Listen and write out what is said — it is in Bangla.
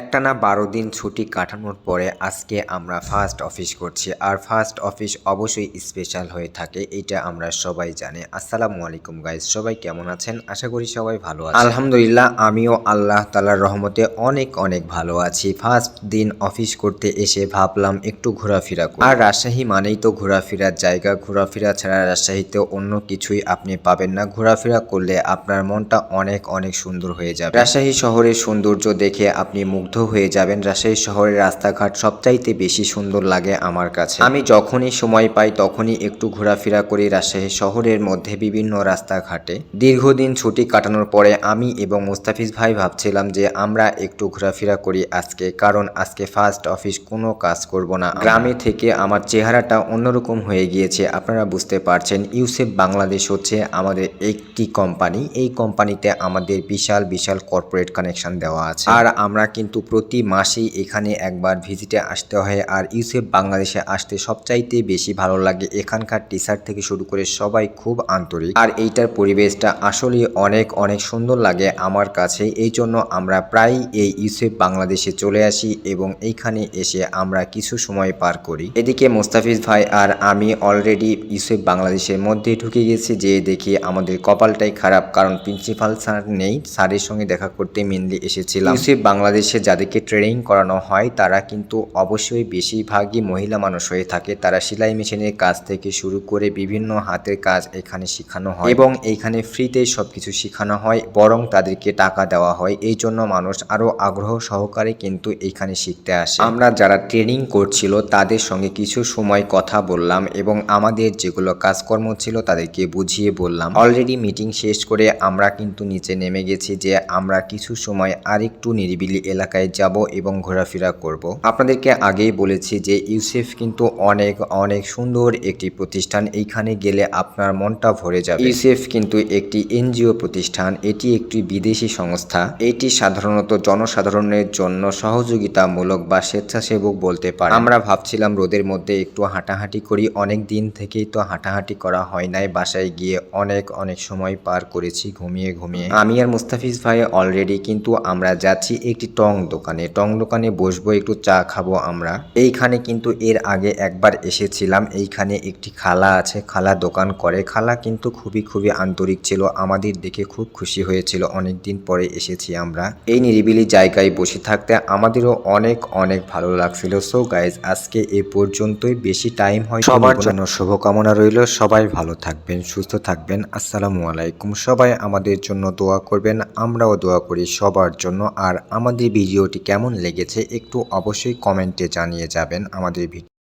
একটানা বারো দিন ছুটি কাটানোর পরে আজকে আমরা ফার্স্ট অফিস করছি। আর ফার্স্ট অফিস অবশ্যই স্পেশাল হয়ে থাকে, এটা আমরা সবাই জানি। আসসালামু আলাইকুম গাইজ সবাই কেমন আছেন? আশা করি সবাই ভালো আছেন। আলহামদুলিল্লাহ, আমিও আল্লাহ তালার রহমতে অনেক অনেক ভালো আছি। ফার্স্ট দিন অফিস করতে এসে ভাবলাম একটু ঘোরাফেরা করি। আর রাজশাহী মানেই তো ঘোরাফেরার জায়গা। ঘোরাফেরা ছাড়া রাজশাহীতে অন্য কিছুই আপনি পাবেন না। ঘোরাফেরা করলে আপনার মনটা অনেক অনেক সুন্দর হয়ে যাবে। রাজশাহী শহরের সৌন্দর্য দেখে আপনি মুগ্ধ হয়ে যাবেন রাজশাহী শহরের রাস্তাঘাট সবচাইতে বেশি সুন্দর লাগে আমার কাছে। আমি যখনই সময় পাই তখনই একটু ঘোরাফেরা করি রাজশাহী শহরের মধ্যে বিভিন্ন রাস্তাঘাটে। দীর্ঘদিন ছুটি কাটানোর পরে আমি এবং মুস্তাফিজ ভাই ভাবছিলাম যে আমরা একটু ঘোরাফেরা করি আজকে, কারণ আজকে ফার্স্ট অফিস কোনো কাজ করব না। গ্রামে থেকে আমার চেহারাটা অন্যরকম হয়ে গিয়েছে, আপনারা বুঝতে পারছেন। ইউসেফ বাংলাদেশ হচ্ছে আমাদের একটি কোম্পানি এই কোম্পানিতে আমাদের বিশাল বিশাল কর্পোরেট কানেকশন দেওয়া আছে। আর আমরা কিন্তু প্রতি মাসেই এখানে একবার ভিজিটে আসতে হয় আর ইউসেফ বাংলাদেশে আসতে সবচাইতে বেশি ভালো লাগে এখানকার টি শার্ট থেকে শুরু করে সবাই খুব আন্তরিক। আর এইটার পরিবেশটা আসলে অনেক অনেক সুন্দর লাগে আমার কাছে। এই জন্য আমরা প্রায় এই ইউসেফ বাংলাদেশে চলে আসি এবং এইখানে এসে আমরা কিছু সময় পার করি। এদিকে মোস্তাফিজ ভাই আর আমি অলরেডি ইউসেফ বাংলাদেশের মধ্যে ঢুকে গেছি যে দেখি আমাদের কপালটাই খারাপ, কারণ প্রিন্সিপাল স্যার নেই। স্যারের সঙ্গে দেখা করতে মেনলি এসেছিলাম। ইউসেফ বাংলাদেশে যাদেরকে ট্রেনিং করানো হয়, তারা কিন্তু অবশ্যই বেশিরভাগই মহিলা মানুষ হয়ে থাকে। তারা সেলাই মেশিনের কাজ থেকে শুরু করে বিভিন্ন হাতের কাজ এখানে শেখানো হয় এবং এইখানে ফ্রিতে সবকিছু শেখানো হয়, বরং তাদেরকে টাকা দেওয়া হয়। এই জন্য মানুষ আরও আগ্রহ সহকারে কিন্তু এইখানে শিখতে আসে। আমরা যারা ট্রেনিং করছিল, তাদের সঙ্গে কিছু সময় কথা বললাম এবং আমাদের যেগুলো কাজকর্ম ছিল তাদেরকে বুঝিয়ে বললাম। অলরেডি মিটিং শেষ করে আমরা কিন্তু নিচে নেমে গেছি যে আমরা কিছু সময় আরেকটু নিরিবিলি এলাকায় যাব এবং ঘোরাফেরা করব। আপনাদেরকে আগেই বলেছি যে ইউসেফ কিন্তু অনেক অনেক সুন্দর একটি প্রতিষ্ঠান। এইখানে গেলে আপনার মনটা ভরে যাবে। ইউসেফ কিন্তু একটি এনজিও প্রতিষ্ঠান। এটি একটি বিদেশি সংস্থা। এটি সাধারণত জনসাধারণের জন্য সহযোগিতামূলক বা স্বেচ্ছাসেবক বলতে পারে আমরা ভাবছিলাম রোদের মধ্যে একটু হাঁটাহাঁটি করি। অনেক দিন থেকেই তো হাঁটাহাঁটি করা হয় নাই। বাসায় গিয়ে অনেক অনেক সময় পার করেছি ঘুমিয়ে ঘুমিয়ে। আমি আর মুস্তাফিজ ভাই অলরেডি কিন্তু আমরা যাচ্ছি একটি টং দোকানে। টং দোকানে বসবো একটু চা খাব আমরা। এইখানে কিন্তু এর আগে একবার এসেছিলাম। এইখানে একটি খালা আছে খালা দোকান করে। খালা কিন্তু খুবই খুবই আন্তরিক ছিল আমাদের দেখে খুব খুশি হয়েছিল। অনেক দিন পরে এসেছি আমরা। এই নিরিবিলি জায়গায় বসে থাকতে আমাদেরও অনেক অনেক ভালো লাগছিল। সো গাইজ আজকে এ পর্যন্তই। বেশি টাইম হয় সবার জন্য শুভকামনা রইল। সবাই ভালো থাকবেন সুস্থ থাকবেন। আসসালামু আলাইকুম। সবাই আমাদের জন্য দোয়া করবেন। আমরাও দোয়া করি সবার জন্য। আর আমাদের ভিডিওটি কেমন লেগেছে একটু অবশ্যই কমেন্টে জানিয়ে যাবেন আমাদের ভিডিও